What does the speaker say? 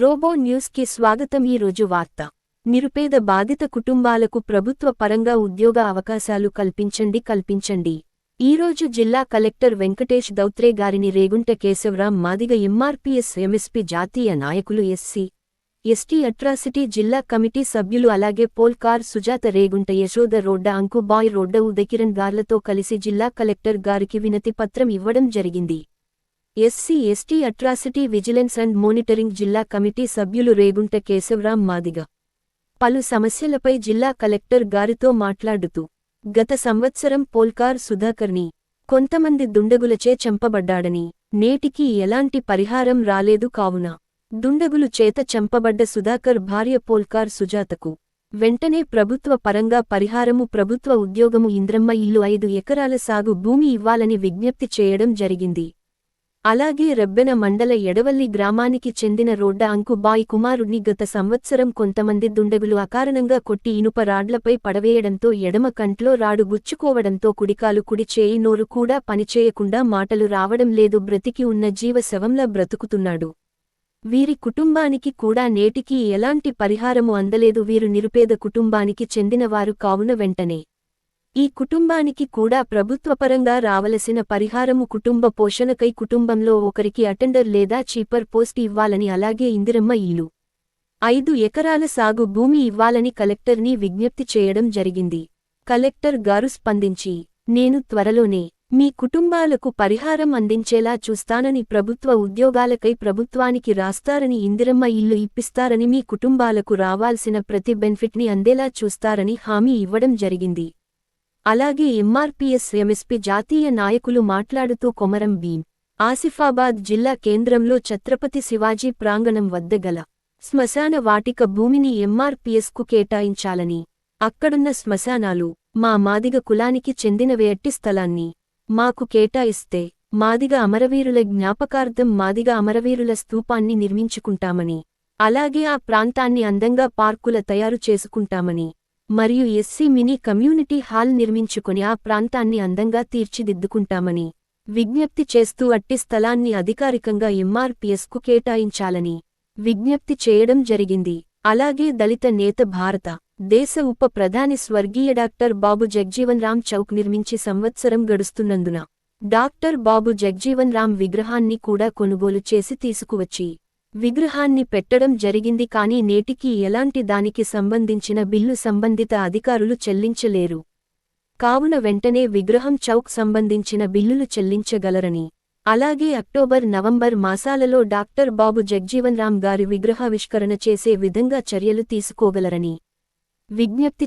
Robo న్యూస్కి స్వాగతం ఈ రోజు వార్త. నిరుపేద బాధిత కుటుంబాలకు ప్రభుత్వ పరంగా ఉద్యోగ అవకాశాలు కల్పించండి కల్పించండి. ఈరోజు జిల్లా కలెక్టర్ వెంకటేష్ దౌత్రే గారిని రేగుంట కేశవరాం మాదిగ ఎంఆర్పీఎస్ ఎంఎస్పీ జాతీయ నాయకులు ఎస్సీ ఎస్టీ అట్రాసిటీ జిల్లా కమిటీ సభ్యులు అలాగే పోల్కార్ సుజాత రేగుంట యశోద రోడ్డ అంకుబాయ్ రోడ్డ ఉదయకిరణ్ గార్లతో కలిసి జిల్లా కలెక్టర్ గారికి వినతి పత్రం ఇవ్వడం జరిగింది. SC ST atrocity vigilance and monitoring జిల్లా కమిటీ సభ్యులు రేగుంట కేశవరాం మాదిగ. పలు సమస్యలపై జిల్లా కలెక్టర్ గారితో మాట్లాడుతూ గత సంవత్సరం పోల్కార్ సుధాకర్ని కొంతమంది దుండగులచే చంపబడ్డాడని నేటికి ఎలాంటి పరిహారం రాలేదు కావున దుండగులు చేత చంపబడ్డ సుధాకర్ భార్య పోల్కార్ సుజాతకు వెంటనే ప్రభుత్వ పరంగా పరిహారము ప్రభుత్వ ఉద్యోగము ఇంద్రమ్మ ఇల్లు ఐదు ఎకరాల సాగు భూమి ఇవ్వాలని విజ్ఞప్తి చేయడం జరిగింది. అలాగే రెబ్బెన మండల ఎడవల్లి గ్రామానికి చెందిన రోడ్డ అంకుబాయి కుమారుణ్ణి గత సంవత్సరం కొంతమంది దుండగులు అకారణంగా కొట్టి ఇనుప రాడ్లపై పడవేయడంతో ఎడమ కంట్లో రాడు గుచ్చుకోవడంతో కుడికాలు కుడి చేయి నోరు కూడా పనిచేయకుండా మాటలు రావడం లేదు బ్రతికి ఉన్న జీవ శవంలా బ్రతుకుతున్నాడు. వీరి కుటుంబానికి కూడా నేటికీ ఎలాంటి పరిహారము అందలేదు వీరు నిరుపేద కుటుంబానికి చెందినవారు కావున వెంటనే ఈ కుటుంబానికి కూడా ప్రభుత్వపరంగా రావలసిన పరిహారము కుటుంబ పోషణకై కుటుంబంలో ఒకరికి అటెండర్ లేదా చీపర్ పోస్ట్ ఇవ్వాలని అలాగే ఇందిరమ్మ ఇల్లు. ఐదు ఎకరాల సాగు భూమి ఇవ్వాలని కలెక్టర్ని విజ్ఞప్తి చేయడం జరిగింది. కలెక్టర్ గారు స్పందించి నేను త్వరలోనే మీ కుటుంబాలకు పరిహారం అందించేలా చూస్తానని ప్రభుత్వ ఉద్యోగాలకై ప్రభుత్వానికి రాస్తారని ఇందిరమ్మ ఇల్లు ఇప్పిస్తారని మీ కుటుంబాలకు రావాల్సిన ప్రతి బెనిఫిట్ని అందేలా చూస్తారని హామీ ఇవ్వడం జరిగింది. అలాగే ఎంఆర్పీఎస్ ఎంఎస్పీ జాతీయ నాయకులు మాట్లాడుతూ కొమరం భీం ఆసిఫాబాద్ జిల్లా కేంద్రంలో ఛత్రపతి శివాజీ ప్రాంగణం వద్ద గల శ్మశాన వాటిక భూమిని ఎంఆర్పీఎస్కు కేటాయించాలని అక్కడున్న శ్మశానాలు మా మాదిగ కులానికి చెందినవే అట్టి స్థలాన్ని మాకు కేటాయిస్తే మాదిగ అమరవీరుల జ్ఞాపకార్థం మాదిగ అమరవీరుల స్తూపాన్ని నిర్మించుకుంటామని అలాగే ఆ ప్రాంతాన్ని అందంగా పార్కుల తయారు చేసుకుంటామని మరియు ఎస్సీ మినీ కమ్యూనిటీ హాల్ నిర్మించుకుని ఆ ప్రాంతాన్ని అందంగా తీర్చిదిద్దుకుంటామని విజ్ఞప్తి చేస్తూ అట్టి స్థలాన్ని అధికారికంగా ఎంఆర్పీఎస్కు కేటాయించాలని విజ్ఞప్తి చేయడం జరిగింది. అలాగే దళిత నేత భారత దేశ ఉప ప్రధాని స్వర్గీయ డాక్టర్ బాబు జగ్జీవన్ రామ్ చౌక్ నిర్మించి సంవత్సరం గడుస్తున్నందున డాక్టర్ బాబు జగ్జీవన్ రామ్ విగ్రహాన్ని కూడా కొనుగోలు చేసి తీసుకువచ్చి విగ్రహాన్ని పెట్టడం జరిగింది కానీ నేటికి ఎలాంటి దానికి సంబంధించిన బిల్లు సంబంధిత అధికారులు చెల్లించలేరు. కావున వెంటనే విగ్రహం చౌక్ సంబంధించిన బిల్లులు చెల్లించగలరని. అలాగే అక్టోబర్ నవంబర్ మాసాలలో డాక్టర్ బాబు జగ్జీవన్ రామ్ గారి విగ్రహావిష్కరణ చేసే విధంగా చర్యలు తీసుకోగలరని. విజ్ఞప్తి